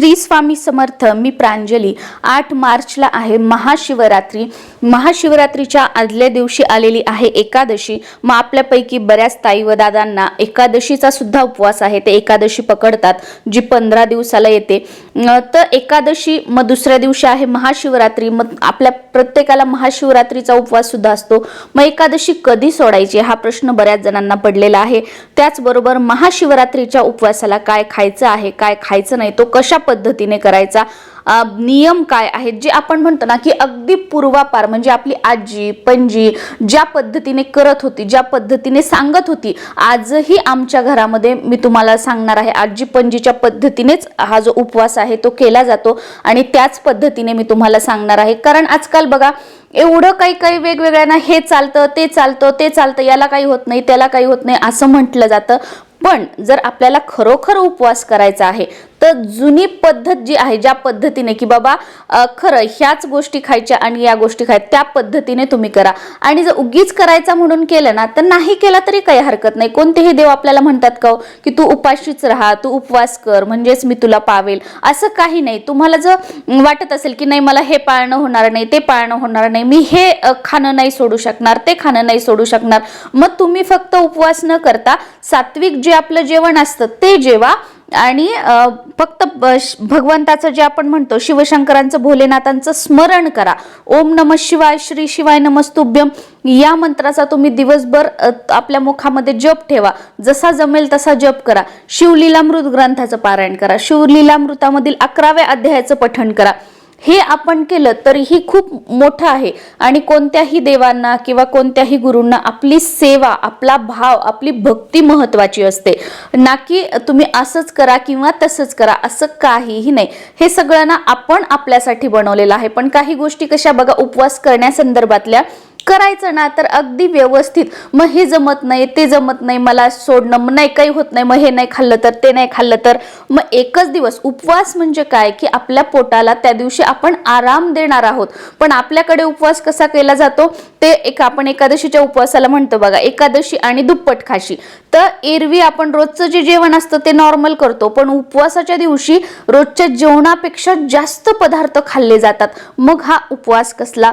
श्री स्वामी समर्थ मी प्रांजली. आठ मार्चला आहे महाशिवरात्री. महाशिवरात्रीच्या आदल्या दिवशी आलेली आहे एकादशी. मग आपल्यापैकी बऱ्याच ताई व दादांना एकादशीचा सुद्धा उपवास आहे. ते एकादशी पकडतात जी पंधरा दिवसाला येते. तर एकादशी मग दुसऱ्या दिवशी आहे महाशिवरात्री. मग आपल्या प्रत्येकाला महाशिवरात्रीचा उपवास सुद्धा असतो. मग एकादशी कधी सोडायची? हा प्रश्न बऱ्याच जणांना पडलेला आहे. त्याचबरोबर महाशिवरात्रीच्या उपवासाला काय खायचं आहे काय खायचं नाही तो कशा पद्धतीने करायचा. नियम काय आहेत? जे आपण म्हणतो ना की अगदी पूर्वापार म्हणजे आपली आजी पणजी ज्या पद्धतीने करत होती ज्या पद्धतीने सांगत होती आजही आमच्या घरामध्ये मी तुम्हाला सांगणार आहे आजी पणजीच्या पद्धतीनेच हा जो उपवास आहे तो केला जातो आणि त्याच पद्धतीने मी तुम्हाला सांगणार आहे. कारण आजकाल बघा एवढं काही काही वेगवेगळ्यांना हे चालतं ते चालतं ते चालतं याला काही होत नाही त्याला काही होत नाही असं म्हटलं जातं. पण जर आपल्याला खरोखर उपवास करायचा आहे तर जुनी पद्धत जी आहे ज्या पद्धतीने की बाबा खरं ह्याच गोष्टी खायच्या आणि या गोष्टी खाय त्या पद्धतीने तुम्ही करा. आणि जर उगीच करायचा म्हणून केलं ना तर नाही केला तरी काही हरकत नाही. कोणतेही देव आपल्याला म्हणतात का हो, की तू उपाशीच राहा तू उपवास कर म्हणजेच मी तुला पावेल. असं काही नाही. तुम्हाला जर वाटत असेल की नाही मला हे पाळणं होणार नाही ते पाळणं होणार नाही मी हे खाणं नाही सोडू शकणार ते खाणं नाही सोडू शकणार. मग तुम्ही फक्त उपवास न करता सात्विक जे आपलं जेवण असतं ते जेवा. आणि फक्त ब- श- भगवंताचं जे आपण म्हणतो शिवशंकरांचं भोलेनाथांचं स्मरण करा. ओम नम शिवाय श्री शिवाय नमस्तुभ्यम या मंत्राचा तुम्ही दिवसभर आपल्या मुखामध्ये जप ठेवा. जसा जमेल तसा जप करा. शिवलीलामृत ग्रंथाचं पारायण करा. शिवलीलामृतामधील अकराव्या अध्यायाचं पठण करा. हे आपण केलं तरीही खूप मोठं आहे. आणि कोणत्याही देवांना किंवा कोणत्याही गुरूंना आपली सेवा आपला भाव आपली भक्ती महत्वाची असते. ना की तुम्ही असंच करा किंवा तसंच करा असं काहीही नाही. हे सगळं ना आपण आपल्यासाठी बनवलेलं आहे. पण काही गोष्टी कशा बघा उपवास करण्यासंदर्भातल्या करायचं ना तर अगदी व्यवस्थित. मग हे जमत नाही ते जमत नाही मला सोडणं मग नाही काही होत नाही मग हे नाही खाल्लं तर ते नाही खाल्लं तर. मग एकच दिवस उपवास म्हणजे काय? की आपल्या पोटाला त्या दिवशी आपण आराम देणार आहोत. पण आपल्याकडे उपवास कसा केला जातो? ते एक आपण एकादशीच्या उपवासाला म्हणतो बघा एकादशी आणि दुप्पट खाशी. तर एरवी आपण रोजचं जे जेवण असतं ते नॉर्मल करतो. पण उपवासाच्या दिवशी रोजच्या जेवणापेक्षा जास्त पदार्थ खाल्ले जातात. मग हा उपवास कसला?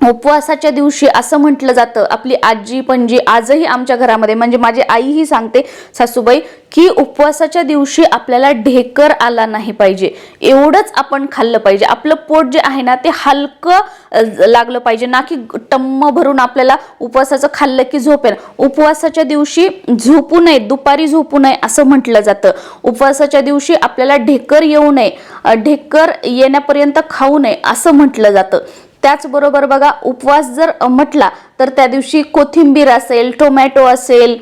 उपवासाच्या दिवशी असं म्हटलं जातं. आपली आजी पणजी आजही आमच्या घरामध्ये म्हणजे माझी आईही सांगते सासूबाई की उपवासाच्या दिवशी आपल्याला ढेकर आला नाही पाहिजे. एवढंच आपण खाल्लं पाहिजे. आपलं पोट जे आहे ना ते हलकं लागलं पाहिजे. ना की टम्म भरून आपल्याला उपवासाचं खाल्लं की झोपेल उपवासाच्या दिवशी झोपू नये दुपारी झोपू नये असं म्हटलं जातं. उपवासाच्या दिवशी आपल्याला ढेकर येऊ नये. ढेकर येण्यापर्यंत खाऊ नये असं म्हटलं जातं. त्याचबरोबर बघा उपवास जर म्हटला तर त्या दिवशी कोथिंबीर असेल टोमॅटो असेल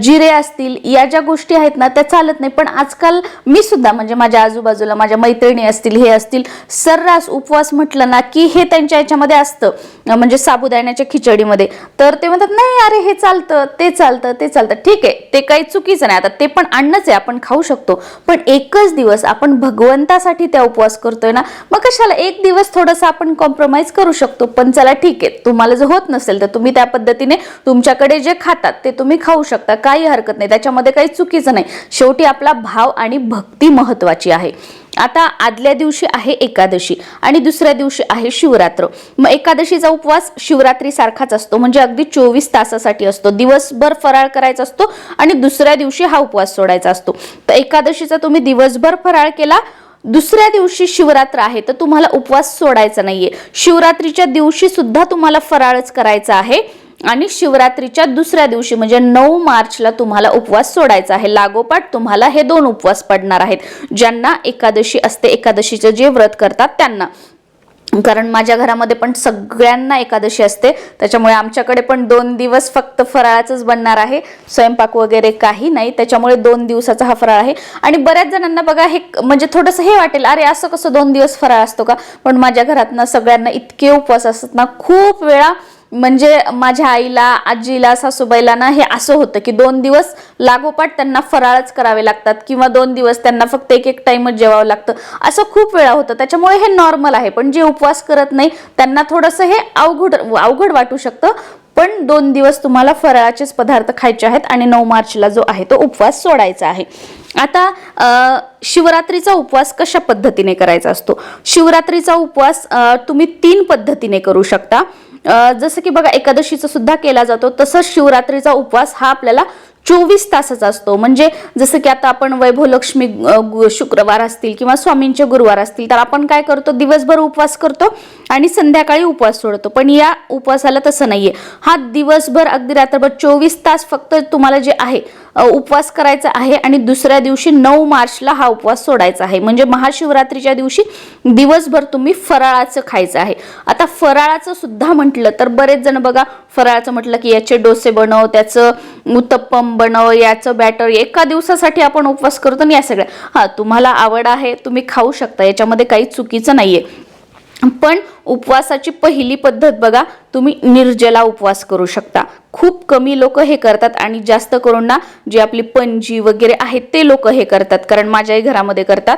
जिरे असतील या ज्या गोष्टी आहेत ना त्या चालत नाही. पण आजकाल मी सुद्धा म्हणजे माझ्या आजूबाजूला माझ्या मैत्रिणी असतील हे असतील सर्रास उपवास म्हटलं ना की हे त्यांच्या याच्यामध्ये असतं. म्हणजे साबुदाण्याच्या खिचडीमध्ये. तर ते म्हणतात नाही अरे हे चालतं ते चालतं ते चालतं. ठीक आहे ते काही चुकीचं नाही. आता ते पण आणणंच आहे आपण खाऊ शकतो. पण एकच दिवस आपण भगवंतासाठी त्या उपवास करतोय ना मग कशाला एक दिवस थोडंसं आपण कॉम्प्रोमाइज करू शकतो? पण चला ठीक आहे तुम्हाला जर होत नसेल तर तुम्ही त्या पद्धतीने तुमच्याकडे जे खातात ते तुम्ही खाऊ शकता. काही हरकत नाही. त्याच्यामध्ये काही चुकीचं नाही. शेवटी आपला भाव आणि भक्ती महत्वाची आहे. आता आदल्या दिवशी आहे एकादशी आणि दुसऱ्या दिवशी आहे शिवरात्र. मग एकादशीचा उपवास शिवरात्रीसारखाच असतो. म्हणजे अगदी चोवीस तासासाठी असतो. दिवसभर फराळ करायचा असतो आणि दुसऱ्या दिवशी हा उपवास सोडायचा असतो. तर एकादशीचा तुम्ही दिवसभर फराळ केला दुसऱ्या दिवशी शिवरात्र आहे तर तुम्हाला उपवास सोडायचा नाहीये. शिवरात्रीच्या दिवशी सुद्धा तुम्हाला फराळच करायचा आहे आणि शिवरात्रीच्या दुसऱ्या दिवशी म्हणजे नऊ मार्चला तुम्हाला उपवास सोडायचा आहे. लागोपाठ तुम्हाला हे दोन उपवास पडणार आहेत. ज्यांना एकादशी असते एकादशीचं जे व्रत करतात त्यांना. कारण माझ्या घरामध्ये पण सगळ्यांना एकादशी असते. त्याच्यामुळे आमच्याकडे पण दोन दिवस फक्त फराळाचंच बनणार आहे. स्वयंपाक वगैरे काही नाही. त्याच्यामुळे दोन दिवसाचा हा फराळ आहे. आणि बऱ्याच जणांना बघा हे म्हणजे थोडंसं हे वाटेल अरे असं कसं दोन दिवस फराळ असतो का? पण माझ्या घरातनं सगळ्यांना इतके उपवास असतात ना खूप वेळा म्हणजे माझ्या आईला आजीला सासूबाईला ना हे असं होतं की दोन दिवस लागोपाठ त्यांना फराळच करावे लागतात किंवा दोन दिवस त्यांना फक्त एक एक टाइमच जेवावं लागतं. असं खूप वेळा होतं. त्याच्यामुळे हे नॉर्मल आहे. पण जे उपवास करत नाही त्यांना थोडंसं हे अवघड अवघड वाटू शकतं. पण दोन दिवस तुम्हाला फराळाचेच पदार्थ खायचे आहेत आणि नऊ मार्चला जो आहे तो उपवास सोडायचा आहे. आता शिवरात्रीचा उपवास कशा पद्धतीने करायचा असतो? शिवरात्रीचा उपवास तुम्ही तीन पद्धतीने करू शकता. जसं की बघा एकादशीचा सुद्धा केला जातो. तसंच शिवरात्रीचा उपवास हा आपल्याला चोवीस तासाचा असतो. म्हणजे जसं की आता आपण वैभवलक्ष्मी गु- शुक्रवार असतील किंवा स्वामींचे गुरुवार असतील तर आपण काय करतो? दिवसभर उपवास करतो आणि संध्याकाळी उपवास सोडतो. पण या उपवासाला तसं नाहीये. हा दिवसभर अगदी रात्रभर चोवीस तास फक्त तुम्हाला जे आहे उपवास करायचा आहे आणि दुसऱ्या दिवशी नऊ मार्चला हा उपवास सोडायचा आहे. म्हणजे महाशिवरात्रीच्या दिवशी दिवसभर तुम्ही फराळाचं खायचं आहे. आता फराळाचं सुद्धा म्हटलं तर बरेच जण बघा फराळाचं म्हटलं की याचे डोसे बनव त्याचं उत्तप्पम बनव याचं बॅटर एका दिवसासाठी आपण उपवास करतो आणि या सगळ्या. हां तुम्हाला आवड आहे तुम्ही खाऊ शकता याच्यामध्ये काही चुकीचं नाही आहे पण उपवासाची पहिली पद्धत बघा तुम्ही निर्जला उपवास करू शकता. खूप कमी लोक हे करतात आणि जास्त करून ना जी आपली पणजी वगैरे आहेत ते लोक हे करतात कारण माझ्याही घरामध्ये करतात.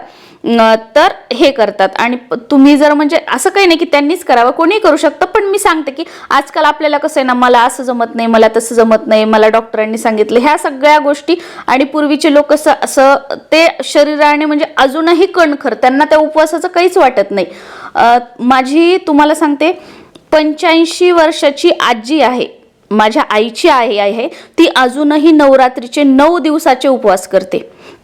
तर हे करतात. आणि तुम्ही जर म्हणजे असं काही नाही की त्यांनीच करावं कोणीही करू शकतं पण मी सांगते की आजकाल आपल्याला कसं आहे ना मला असं जमत नाही मला तसं जमत नाही मला डॉक्टरांनी सांगितलं ह्या सगळ्या गोष्टी आणि पूर्वीचे लोक असं असं ते शरीराने म्हणजे अजूनही कणखर त्यांना त्या उपवासाचं काहीच वाटत नाही. माझी तुम्हाला सांगते पंच्याऐंशी वर्षाची आजी आहे माझ्या आईची आई आहे ती अजूनही नवरात्रीचे नऊ दिवसाचे उपवास करते.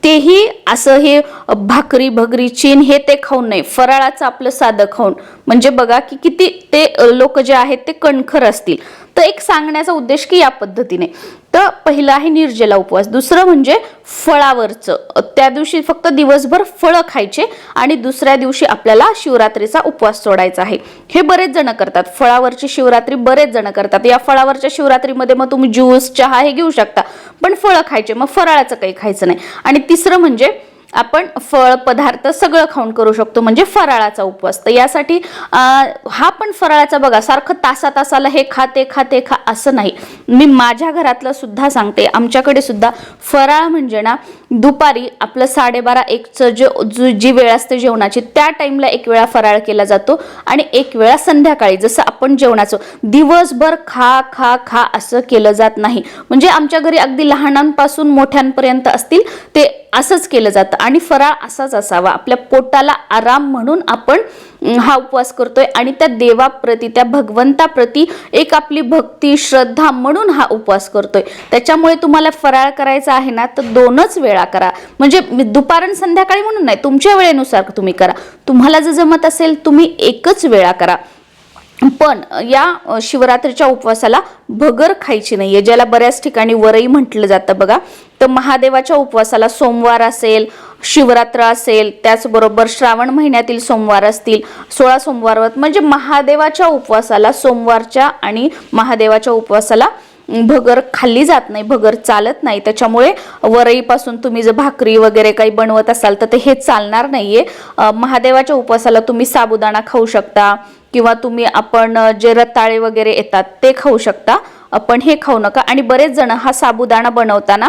तेही असं हे भाकरी भगरी चीन हे ते खाऊन नाही फराळाचं आपलं साधं खाऊन. म्हणजे बघा की किती ते लोक जे आहेत ते कणखर असतील. तर एक सांगण्याचा उद्देश की या पद्धतीने. तर पहिलं आहे निर्जला उपवास. दुसरं म्हणजे फळावरचं. त्या दिवशी फक्त दिवसभर फळं खायचे आणि दुसऱ्या दिवशी आपल्याला शिवरात्रीचा उपवास सोडायचा आहे. हे बरेच जण करतात. फळावरची शिवरात्री बरेच जण करतात. या फळावरच्या शिवरात्रीमध्ये मग तुम्ही ज्यूस चहा हे घेऊ शकता. पण फळं खायचे. मग फराळाचं काही खायचं नाही. आणि तिसरं म्हणजे आपण फळ पदार्थ सगळं खाऊन करू शकतो म्हणजे फराळाचा उपवास. तर यासाठी हा पण फराळाचा बघा सारखं तासा तासाला हे खाते खाते खा असं नाही. मी माझ्या घरातलं सुद्धा सांगते आमच्याकडे सुद्धा फराळ म्हणजे ना दुपारी आपलं साडेबारा एकचं जे जी वेळ असते जेवणाची त्या टाईमला एक वेळा फराळ केला जातो आणि एक वेळा संध्याकाळी जसं आपण जेवणाचं दिवसभर खा खा खा असं केलं जात नाही. म्हणजे आमच्या घरी अगदी लहानांपासून मोठ्यांपर्यंत असतील ते असंच केलं जातं. आणि फराळ असाच असावा. आपल्या पोटाला आराम म्हणून आपण हा उपवास करतोय. आणि त्या देवाप्रती त्या भगवंताप्रती एक आपली भक्ती श्रद्धा म्हणून हा उपवास करतोय. त्याच्यामुळे तुम्हाला फराळ करायचा आहे ना तर दोनच वेळा करा. म्हणजे दुपार आणि संध्याकाळी म्हणून नाही तुमच्या वेळेनुसार तुम्ही करा. तुम्हाला जर जमत असेल तुम्ही एकच वेळा करा. पण या शिवरात्रीच्या उपवासाला भगर खायची नाहीये ज्याला बऱ्याच ठिकाणी वरई म्हटलं जातं बघा. तर महादेवाच्या उपवासाला सोमवार असेल शिवरात्र असेल त्याचबरोबर श्रावण महिन्यातील सोमवार असतील सोळा सोमवार म्हणजे महादेवाच्या उपवासाला सोमवारच्या आणि महादेवाच्या उपवासाला भगर खाल्ली जात नाही भगर चालत नाही. त्याच्यामुळे वरईपासून तुम्ही जर भाकरी वगैरे काही बनवत असाल तर ते हे चालणार नाहीये. महादेवाच्या उपवासाला तुम्ही साबुदाणा खाऊ शकता किंवा तुम्ही आपण जे रताळे वगैरे येतात ते खाऊ शकता. आपण पण हे खाऊ नका. आणि बरेच जण हा साबुदाणा बनवताना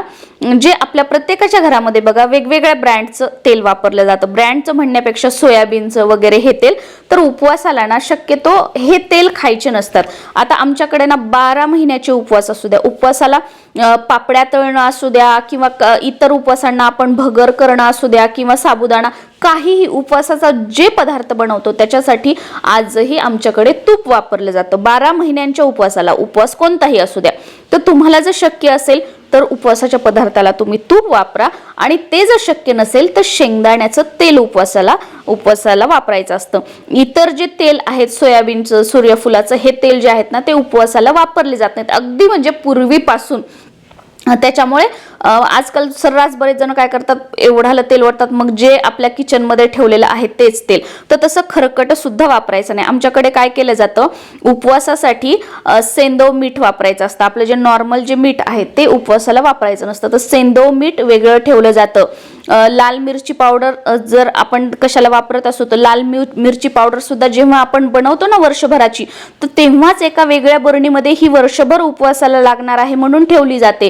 जे आपल्या प्रत्येकाच्या घरामध्ये बघा वेगवेगळ्या ब्रँडचं तेल वापरलं जातं. ब्रँडचं म्हणण्यापेक्षा सोयाबीनचं वगैरे हे तेल. तर उपवासाला ना शक्यतो हे तेल खायचे नसतात. आता आमच्याकडे ना बारा महिन्याचे उपवास असू द्या. उपवासाला पापड्या तळणं असू द्या किंवा क- इतर उपवासांना आपण भगर करणं असू द्या किंवा साबुदाणा. काहीही उपवासाचा जे पदार्थ बनवतो त्याच्यासाठी आजही आमच्याकडे तूप वापरलं जातं. बारा महिन्यांच्या उपवासाला उपवास कोणताही असू द्या. तर तुम्हाला जर शक्य असेल तर उपवासाच्या पदार्थाला तुम्ही तूप वापरा आणि ते जर शक्य नसेल तर शेंगदाण्याचं तेल उपवासाला उपवासाला वापरायचं असतं. इतर जे तेल आहेत सोयाबीनचं सूर्यफुलाचं हे तेल जे आहेत ना ते उपवासाला वापरले जात नाहीत. अगदी म्हणजे पूर्वीपासून त्याच्यामुळे आजकाल सर्रास बरेच जण काय करतात एवढालं तेल वाटतात मग जे आपल्या किचनमध्ये ठेवलेलं आहे तेच तेल. तर तसं खरकट सुद्धा वापरायचं नाही. आमच्याकडे काय केलं जातं उपवासासाठी सेंदव मीठ वापरायचं असतं. आपलं जे नॉर्मल जे मीठ आहे ते उपवासाला वापरायचं नसतं. तर सेंदव मीठ वेगळं ठेवलं जातं. लाल मिरची पावडर जर आपण कशाला वापरत असतो तर लाल मिरची पावडर सुद्धा जेव्हा आपण बनवतो ना वर्षभराची तर तेव्हाच एका वेगळ्या बरणीमध्ये ही वर्षभर उपवासाला लागणार आहे म्हणून ठेवली जाते.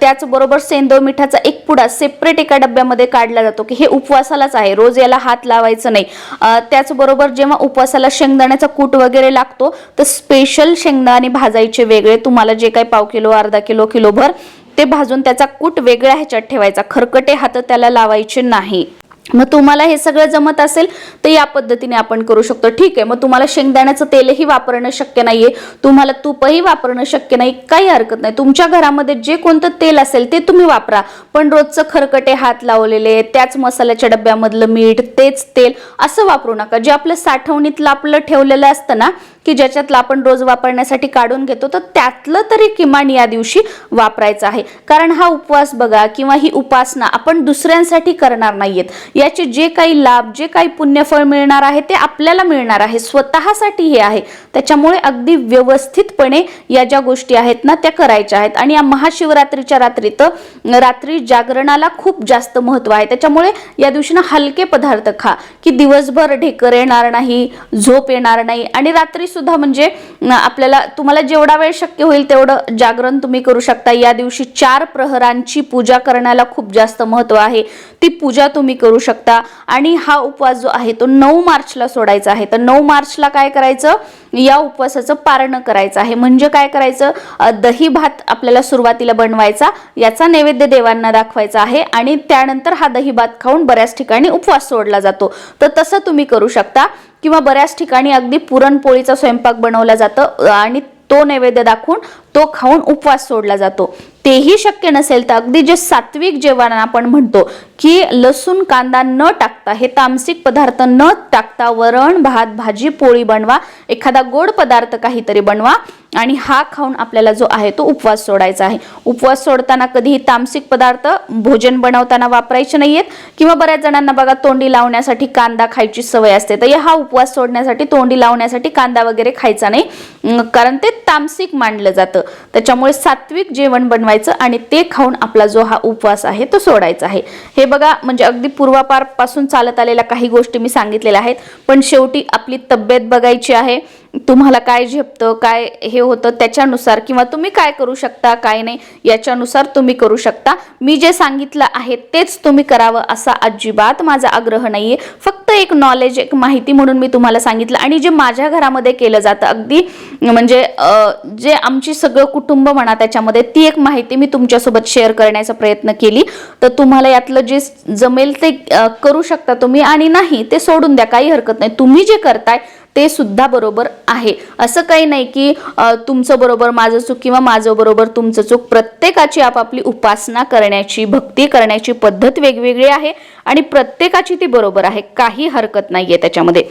त्याचबरोबर सेंदव मिठाचा एक पुडा सेपरेट एका डब्यामध्ये काढला जातो की हे उपवासालाच आहे रोज याला हात लावायचं नाही. त्याचबरोबर जेव्हा उपवासाला शेंगदाण्याचा कूट वगैरे लागतो तर स्पेशल शेंगदाणे भाजायचे वेगळे तुम्हाला जे काही पाव किलो अर्धा किलो किलोभर ते भाजून त्याचा कूट वेगळ्या ह्याच्यात ठेवायचा. खरकटे हात त्याला लावायचे नाही. मग तुम्हाला हे सगळं जमत असेल तर या पद्धतीने आपण करू शकतो. ठीक आहे मग तुम्हाला शेंगदाण्याचं तेलही वापरणं शक्य नाहीये. तुम्हाला तूपही वापरणं शक्य नाही. काही हरकत नाही. तुमच्या घरामध्ये जे कोणतं तेल असेल ते तुम्ही वापरा. पण रोजचं खरकटे हात लावलेले त्याच मसाल्याच्या डब्यामधलं मीठ तेच तेल असं वापरू नका. जे आपलं साठवणीतलं आपलं ठेवलेलं असतं ना की ज्याच्यातलं आपण रोज वापरण्यासाठी काढून घेतो तर त्यातलं तरी किमान या दिवशी वापरायचं आहे. कारण हा उपवास बघा किंवा ही उपासना आपण दुसऱ्यांसाठी करणार नाहीयेत. याचे जे काही लाभ जे काही पुण्यफळ मिळणार आहे ते आपल्याला मिळणार आहे. स्वतःसाठी हे आहे. त्याच्यामुळे अगदी व्यवस्थितपणे या ज्या गोष्टी आहेत ना त्या करायच्या आहेत. आणि या महाशिवरात्रीच्या रात्री तर रात्री जागरणाला खूप जास्त महत्त्व आहे. त्याच्यामुळे या दिवशी ना हलके पदार्थ खा की दिवसभर ढेकर येणार नाही झोप येणार नाही. आणि रात्री सुद्धा म्हणजे आपल्याला तुम्हाला जेवढा वेळ शक्य होईल तेवढं जागरण तुम्ही करू शकता. या दिवशी चार प्रहरांची पूजा करण्याला खूप जास्त महत्त्व आहे. ती पूजा तुम्ही करू शकता. आणि हा उपवास जो आहे तो नऊ मार्चला सोडायचा आहे. तर नऊ मार्चला काय करायचं? या उपवासाचं पारणं करायचं आहे. म्हणजे काय करायचं? दही भात आपल्याला सुरुवातीला बनवायचा याचा नैवेद्य देवांना दाखवायचा आहे आणि त्यानंतर हा दही भात खाऊन बऱ्याच ठिकाणी उपवास सोडला जातो. तर तसं तुम्ही करू शकता किंवा बऱ्याच ठिकाणी अगदी पुरणपोळीचा स्वयंपाक बनवला जातं आणि तो नैवेद्य दाखवून तो खाऊन उपवास सोडला जातो. तेही शक्य नसेल तर अगदी जे सात्विक जेवण आपण म्हणतो की लसूण कांदा न टाकता हे तामसिक पदार्थ न टाकता वरण भात भाजी पोळी बनवा एखादा गोड पदार्थ काहीतरी बनवा आणि हा खाऊन आपल्याला जो आहे तो उपवास सोडायचा आहे. उपवास सोडताना कधीही तामसिक पदार्थ भोजन बनवताना वापरायचे नाहीयेत किंवा बऱ्याच जणांना बघा तोंडी लावण्यासाठी कांदा खायची सवय असते. तर हा उपवास सोडण्यासाठी तोंडी लावण्यासाठी कांदा वगैरे खायचा नाही. कारण ते तामसिक मानलं जातं. त्याच्यामुळे सात्विक जेवण बनवायचं आणि ते खाऊन आपला जो हा उपवास आहे तो सोडायचा आहे. हे बघा म्हणजे अगदी पूर्वापारपासून चालत आलेल्या काही गोष्टी मी सांगितलेल्या आहेत पण शेवटी आपली तब्येत बघायची आहे. तुम्हाला काय झेपतं काय हे होतं त्याच्यानुसार किंवा तुम्ही काय करू शकता काय नाही याच्यानुसार तुम्ही करू शकता. मी जे सांगितलं आहे तेच तुम्ही करावं असा अजिबात माझा आग्रह नाहीये. फक्त एक नॉलेज एक माहिती म्हणून मी तुम्हाला सांगितलं आणि जे माझ्या घरामध्ये केलं जातं अगदी म्हणजे जे आमची सगळं कुटुंब म्हणा त्याच्यामध्ये ती एक माहिती मी तुमच्यासोबत शेअर करण्याचा प्रयत्न केली. तर तुम्हाला यातलं जे जमेल ते करू शकता तुम्ही आणि नाही ते सोडून द्या काही हरकत नाही. तुम्ही जे करताय ते सुद्धा बरोबर आहे. असं काही नाही की तुमचं बरोबर माझं चूक किंवा माझं बरोबर तुमचं चूक प्रत्येकाची आपापली उपासना करण्याची भक्ती करण्याची पद्धत वेगवेगळी आहे आणि प्रत्येकाची ती बरोबर आहे. काही हरकत नाहीये त्याच्यामध्ये.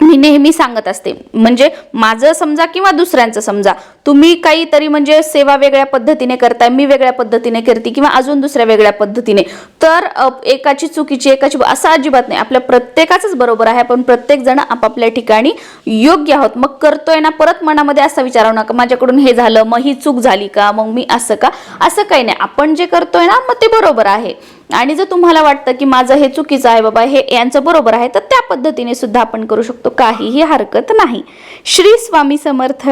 मी नेहमी सांगत असते. म्हणजे माझं समजा किंवा दुसऱ्यांचं समजा. तुम्ही काहीतरी म्हणजे सेवा वेगळ्या पद्धतीने करताय मी वेगळ्या पद्धतीने करते किंवा अजून दुसऱ्या वेगळ्या पद्धतीने. तर एकाची चुकीची एकाची असं अजिबात नाही. आपल्या प्रत्येकाचंच बरोबर आहे. आपण प्रत्येक जण आपापल्या ठिकाणी योग्य आहोत. मग करतोय ना परत मनामध्ये असा विचारू नका माझ्याकडून हे झालं मग ही चूक झाली का मग मी असं का? असं काही नाही. आपण जे करतोय ना मग ते बरोबर आहे. आणि जर तुम्हाला वाटतं की माझं हे चुकीचं आहे बाबा हे यांचं बरोबर आहे तर त्या पद्धतीने सुद्धा आपण करू शकतो. काहीही हरकत नाही. श्री स्वामी समर्थ.